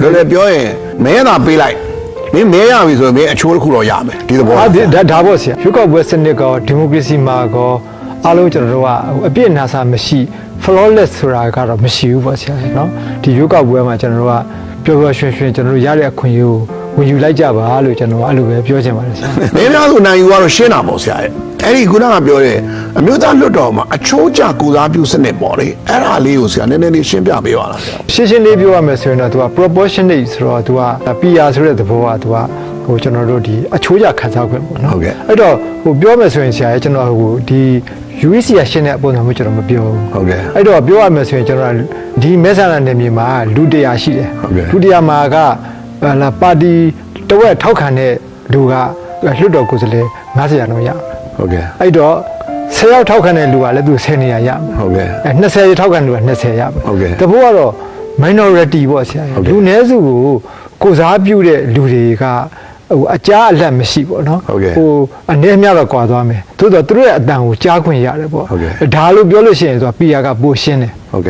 လွယ်လွယ်ပြောရင်မဲသာပေးလိုက်မင်းမဲရပြီဆိုရင်မင်းအချိုးတစ်ခုတော့ရမယ်ဒီသဘော အာဒီဒါဒါပေါ့ဆရာရွေးကောက်ပွဲစနစ်ကောဒီမိုကရေစီမှာကောအားလုံးကျွန်တော်တို့ကဟိုအပြည့်အနာစာမရှိ flawless ဆိုတာကတော့မရှိဘူးပေါ့ဆရာเนาะဒီရွေးကောက်ပွဲမှာကျွန်တော်တို့ကပျော်ပျော်ရွှင်ရွှင်ကျွန်တော်တို့ရတဲ့အခွင့်အရေးကိုဝင်ယူလိုက်ကြပါလို့ကျွန်တော်ကအဲ့လိုပဲပြောချင်ပါတယ်ဆရာ မင်းများဆိုနိုင်ယူကတော့ရှင်းတာပေါ့ဆရာရဲ့ အဲ့ဒီခုနကပြောတဲ့အမျိုးသားလွတ်တော်မှာအချိုးကျကိုစားပြုစနစ်ပေါ့လေအဲ့ဒါလေးကိုဆရာနည်းနည်းလေးရှင်းပြပေးပါလားဆရာ ရှင်းရှင်းလေးပြောရမယ်ဆိုရင်တော့ तू က proportionate ဆိုတော့ तू က PR ဆိုတဲ့သဘောက तू ကဟိုကျွန်တော်တို့ဒီအချိုးကျခံစားခွင့်ပေါ့နော် ဟုတ်ကဲ့ အဲ့တော့ဟိုပြောမယ်ဆိုရင်ဆရာရဲ့ကျွန်တော်ဟိုဒီ UEC ရရှင်းတဲ့ပုံစံမျိုးကျွန်တော်မပြောဘူး ဟုတ်ကဲ့ အဲ့တော့ပြောရမယ်ဆိုရင်ကျွန်တော်ကဒီမဲဆန္ဒနယ်မြေမှာလူတရာရှိတယ် ဟုတ်ကဲ့ လူတရာမှာကဟလာပါတီတဝက်ထောက်ခံတဲ့လူကလွတ်တော်ကိုယ်စားလှယ်90ရာနှုန်းရမယ် ဟုတ်ကဲ့အဲ့တော့10ယောက်ထောက်ခံတဲ့လူကလည်းသူ10နေရာရမယ်ဟုတ်ကဲ့အဲ20ထောက်ခံလူက20ရမယ်ဟုတ်ကဲ့တဘောကတော့ minority ပေါ့ဆရာဟုတ်ကဲ့လူနည်းစုကိုကိုစားပြုတဲ့လူတွေကဟိုအကြားအလတ်မရှိပေါ့နော်ဟုတ်ကဲ့ဟိုအနေများတော့ကွာသွားမယ်သို့တော့သူတို့ရဲ့အတန်ကိုကြားခွင့်ရတယ်ပေါ့ဟုတ်ကဲ့ဒါလို့ပြောလို့ရှိရင်သူက PR ကပိုရှင်းတယ်ဟုတ်ကဲ့